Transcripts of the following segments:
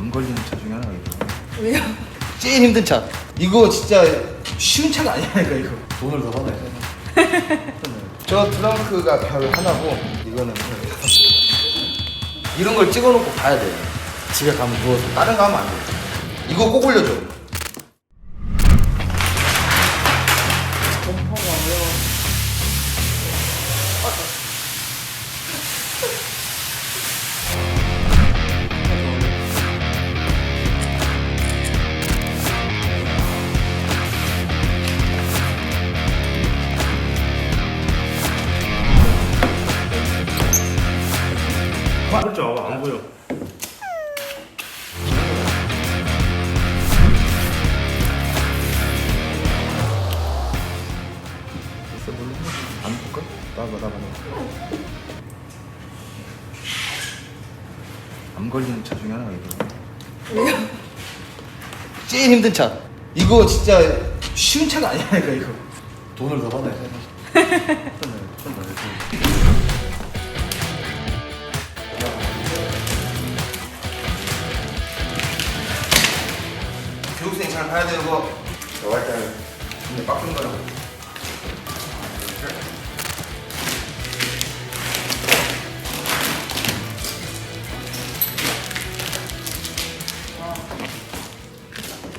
안 걸리는 차 중에 하나가 이거. 왜요? 제일 힘든 차. 이거 진짜 쉬운 차가 아니야 이거. 이거. 돈을 더 받아야 돼. 저 트렁크가 별 하나고 이거는 별 다섯 개. 이런 걸 찍어놓고 가야 돼. 집에 가면 누워서 다른 거 하면 안 돼. 이거 꼭 올려줘. 봐봐 안 보여. 있어 몰라. 안 볼까? 나봐 나봐. 안 걸리는 차 중에 하나가 이거. 제일 힘든 차. 이거 진짜 쉬운 차가 아니야 이거 이거. 돈을 더 받아야 돼. 교육생 잘 봐야 되고 너 할때 근데 빡센 거라고.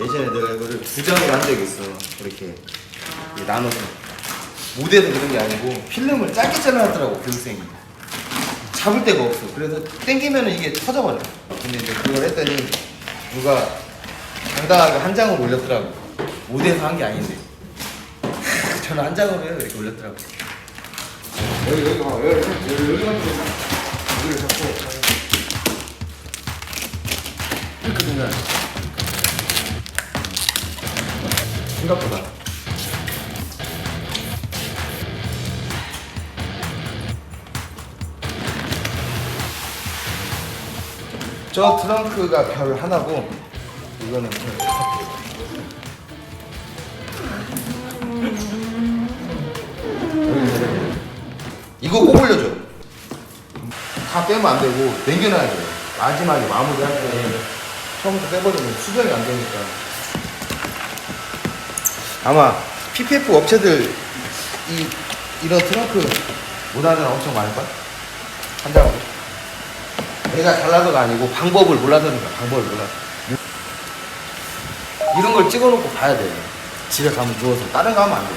예전에 내가 이거를 두 장으로 한 적이 있어. 이렇게 이렇게 나눠서. 무대도 그런 게 아니고 필름을 짧게 잘라놨더라고 교육생이. 잡을 데가 없어. 그래서 땡기면은 이게 터져버려. 근데 이제 그걸 했더니 누가 당당하게 한 장을 올렸더라고. 무대에서 한 게 아닌데. 저는 한 장으로 해요. 이렇게 올렸더라고. 여기 여기 봐. 여기 여기 여기 여기를 잡고 이렇게 되면 생각보다 저 트렁크가 별 하나고 이거는 개. 이거 꼭 올려줘. 다 빼면 안 되고 남겨놔야 돼. 마지막에 마무리할 때 처음부터 빼버리면 수정이 안 되니까. 아마 PPF 업체들 이 이런 트렁크 사람 엄청 많을 거야. 한 장으로. 내가 잘나서가 아니고 방법을 몰라서는 거야. 방법을 몰라서. 이런 걸 찍어놓고 가야 돼. 집에 가면 누워서 다른 거 하면 안 돼.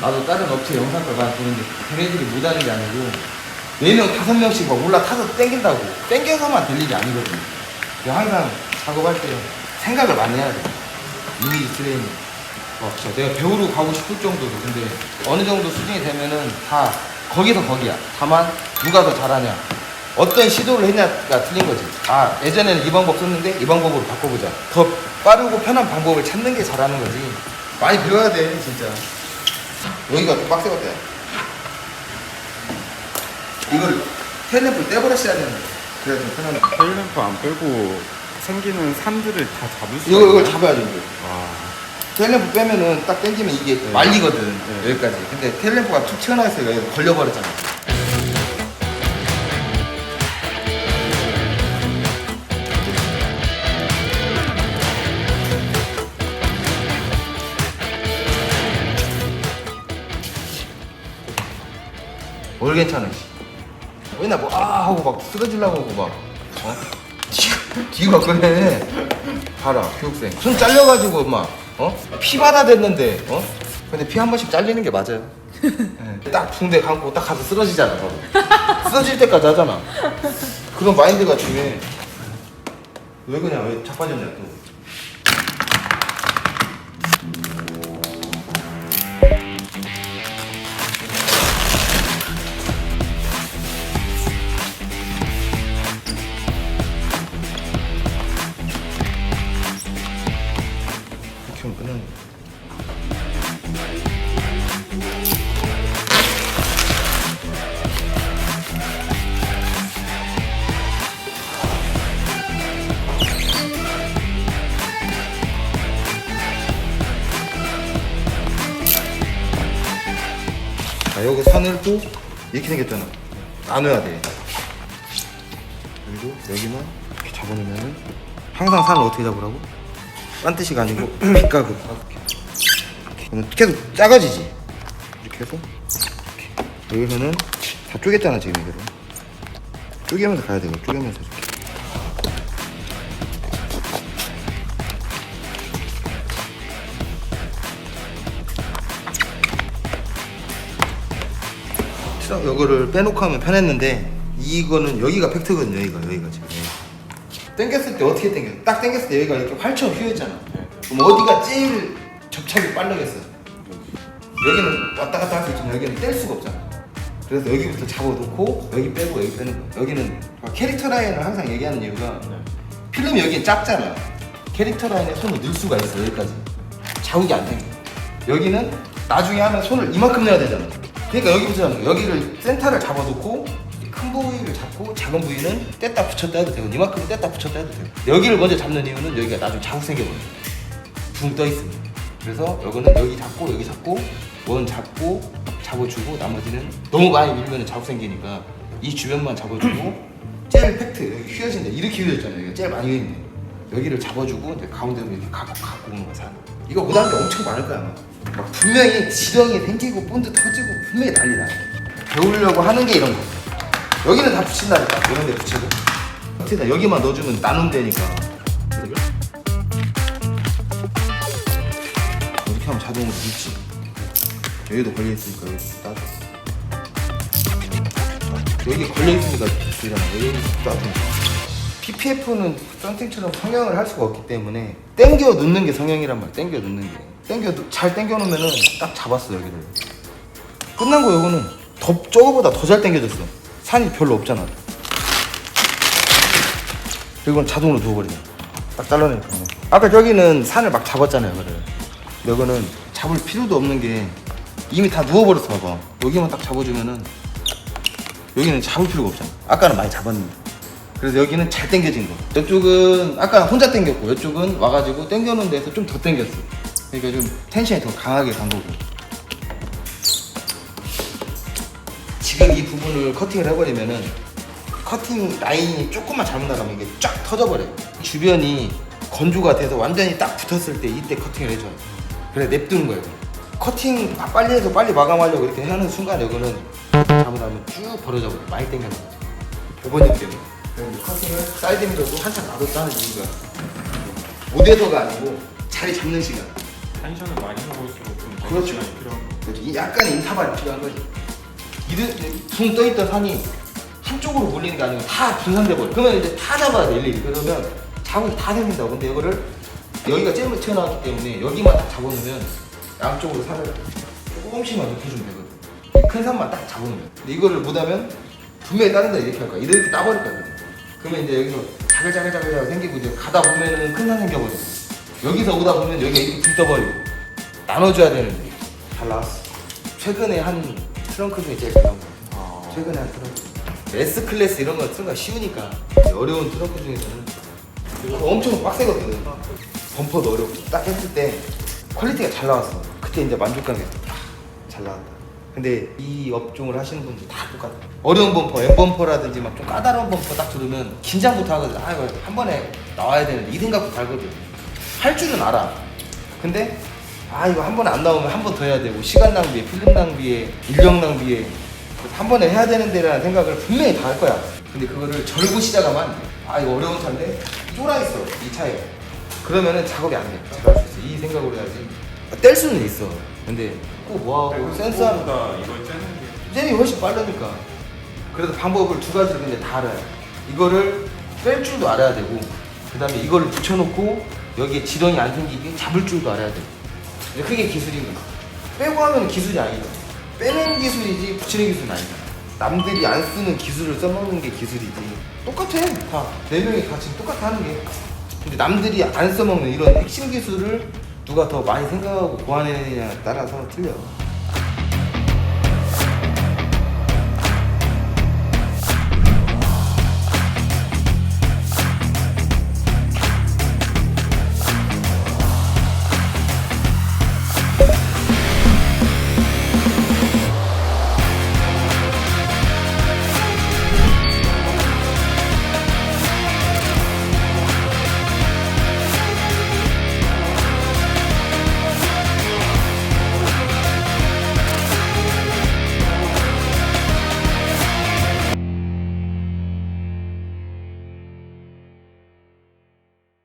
나도 다른 업체 영상걸 많이 보는데 걔네들이 못하는 게 아니고 네 명 다섯 명씩 막 올라타서 땡긴다고 땡겨서만 될 일이 아니거든. 그래서 항상 작업할 때 생각을 많이 해야 돼. 이미지 트레이닝. 어, 진짜 내가 배우러 가고 싶을 정도로 근데 어느 정도 수준이 되면은 다 거기서 거기야. 다만 누가 더 잘하냐. 어떤 시도를 했냐가 틀린 거지. 아 예전에는 이 방법 썼는데 이 방법으로 바꿔보자. 더 빠르고 편한 방법을 찾는 게 잘하는 거지. 많이 배워야 돼 진짜. 여기가 좀 빡세겠다. 이걸 테일램프를 떼버렸어야 되는데. 그래야 좀 편하네. 테일램프 안 빼고 생기는 산들을 다 잡을 수 이거, 이걸 잡아야지, 이거. 아, 테일램프 빼면은 딱 당기면 이게 네. 말리거든. 네. 여기까지. 근데 테일램프가 툭 튀어나왔으니까 여기 걸려버렸잖아. 뭘 괜찮아, 씨. 맨날 뭐, 아, 하고 막 쓰러지려고 하고 막, 어? 뒤가, 뒤가 그래. 봐라, 교육생. 손 잘려가지고 막, 어? 피 받아 댔는데, 어? 근데 피 한 번씩 잘리는 게 맞아요. 예. 딱 붕대 감고 딱 가서 쓰러지잖아, 바로. 쓰러질 때까지 하잖아. 그런 마인드가 중요해. 왜 그냥 왜 자빠졌냐, 또. 자, 여기 선을 또 이렇게 생겼잖아. 나눠야 돼. 그리고 여기만 이렇게 잡아놓으면은 항상 산을 어떻게 잡으라고? 빤뜻이가 아니고 빗각으로 그러면 계속 작아지지 이렇게 해서 이렇게. 여기서는 다 쪼갰잖아 지금 이대로 쪼개면서 가야 돼요 쪼개면서 트럭 요거를 빼놓고 하면 편했는데 이거는 여기가 팩트거든요 여기가 여기가 지금. 당겼을 때 어떻게 당겨? 딱 당겼을 때 여기가 이렇게 활처럼 휘어있잖아. 그럼 어디가 제일 접착이 빠르겠어? 여기는 왔다 갔다 할 수 있지만 여기는 뗄 수가 없잖아. 그래서 여기부터 잡아놓고 여기 빼고 여기 빼는 거. 여기는 캐릭터 라인을 항상 얘기하는 이유가 필름이 여기 작잖아. 캐릭터 라인에 손을 넣을 수가 있어 여기까지. 자국이 안 생겨. 여기는 나중에 하면 손을 이만큼 내야 되잖아 그러니까 잡는 거야 여기를 센터를 잡아놓고 큰 부위를 잡고 작은 부위는 뗐다 붙였다 해도 되고 이만큼 뗐다 붙였다 해도 되고 여기를 먼저 잡는 이유는 여기가 나중에 자국 생겨버려 붕떠 있으면. 그래서 여기는 여기 잡고 여기 잡고 원 잡고 잡아주고 나머지는 너무 많이 밀면 자국 생기니까 이 주변만 잡아주고 제일 팩트 여기 휘어진다. 이렇게 휘어졌잖아요. 여기가 제일 많이 휘어있네. 여기를 잡아주고 가운데로 이렇게 갖고 갖고 오는 거야 산 이거 못하는 게 엄청 많을 거야 아마 막 분명히 지렁이 생기고 본드 터지고 분명히 난리나 배우려고 하는 게 이런 거 여기는 다 붙인다니까 이런 데 붙이고. 어떻게다 여기만 넣어주면 나눔 되니까. 이렇게 하면 자동으로 붙지. 여기도 걸려있으니까 여기 따져. 여기 걸려있으니까 되잖아. 여기 따져. PPF는 썬팅처럼 성형을 할 수가 없기 때문에 땡겨 놓는 게 성형이란 말이야 땡겨 놓는 게 땡겨 잘 땡겨 놓으면은 딱 잡았어 여기를. 끝난 거 이거는 더 저거보다 더잘 땡겨졌어. 산이 별로 없잖아. 이건 자동으로 누워버리네. 딱 잘라내니까 아까 저기는 산을 막 잡았잖아요 근데 이거는 잡을 필요도 없는 게 이미 다 누워버렸어 봐봐. 여기만 딱 잡아주면은 여기는 잡을 필요가 없잖아. 아까는 많이 잡았는데. 그래서 여기는 잘 당겨진 거. 이쪽은 아까 혼자 당겼고 이쪽은 와가지고 당겨놓은 데서 좀 더 당겼어 그러니까 좀 텐션이 더 강하게 간 거고. 지금 이 부분을 커팅을 해버리면은 커팅 라인이 조금만 잘못 나가면 이게 쫙 터져버려 주변이 건조가 돼서 완전히 딱 붙었을 때 이때 커팅을 해줘요. 그래 냅두는 거예요. 커팅 아, 빨리 해서 빨리 마감하려고 이렇게 하는 순간 이거는 잘못하면 쭉 벌어져 버려 많이 당겨서 보번이기 때문에. 그래서 이제 커팅을 사이드 미러도 한참 놔뒀다 하는 이유가. 못해서가 아니고 자리 잡는 시간 텐션을 많이 먹을수록 좀 그렇죠. 시간이 필요한 거. 그렇죠. 이 약간의 인터벌이 필요한 거지. 이들 붕 떠있던 산이 한쪽으로 몰리는 게 아니고 다 분산돼 버려. 그러면 이제 다 잡아야 돼 일일이. 그러면 자국이 다 생긴다고. 근데 이거를 여기가 제일 튀어나왔기 때문에 여기만 딱 잡아놓으면 양쪽으로 산을 조금씩만 눕혀주면 되거든. 이큰 산만 딱 잡아놓으면. 근데 이거를 못하면 분명히 다른 데 이렇게 할 거야. 이렇게 따버릴 거야. 그러면 이제 여기서 자글자글자글 생기고 이제 가다 보면은 큰 산 생겨버려. 여기서 오다 보면 여기가 이렇게 붕 떠버리고 나눠줘야 되는데 잘 나왔어. 최근에 한 트렁크 중에 제일 잘 나온 거. 아, 최근에 한 트렁크. S 클래스 이런 거 트렁크가 쉬우니까 어려운 트렁크 중에서는 엄청 빡세거든. 범퍼도 어렵고 딱 했을 때 퀄리티가 잘 나왔어. 그때 이제 만족감이 아, 잘 나왔다. 근데 이 업종을 하시는 분들 다 똑같아. 어려운 범퍼, M 범퍼라든지 막 좀 까다로운 범퍼 딱 들으면 긴장부터 하거든. 아 이거 한 번에 나와야 되는데 이 생각부터 하거든. 할 줄은 알아. 근데 아 이거 한 번에 안 나오면 한 번 더 해야 되고 시간 낭비에 필름 낭비에 인력 낭비에 그래서 한 번에 해야 되는데라는 생각을 분명히 다 할 거야. 근데 그거를 절고 시작하면 안 돼. 아 이거 어려운 차인데 쫄아 있어 이 차에. 그러면은 작업이 안 돼. 잘할 수 있어. 이 생각으로 해야지. 아, 뗄 수는 있어. 근데 꼭 뭐하고 센스하는 그거보다 이걸 째는 게 잼이 훨씬 빠르니까. 그래서 방법을 두 가지를 근데 다 알아요. 이거를 뺄 줄도 알아야 되고, 그 다음에 이거를 붙여놓고 여기에 지렁이 안 생기게 잡을 줄도 알아야 되고. 이제 그게 기술인 거야. 빼고 하면 기술이 아니다. 빼는 기술이지 붙이는 기술은 아니다. 남들이 안 쓰는 기술을 써먹는 게 기술이지. 똑같아. 다. 네 명이 다 지금 똑같아 하는 게. 근데 남들이 안 써먹는 이런 핵심 기술을 누가 더 많이 생각하고 보완해내냐에 따라서 틀려.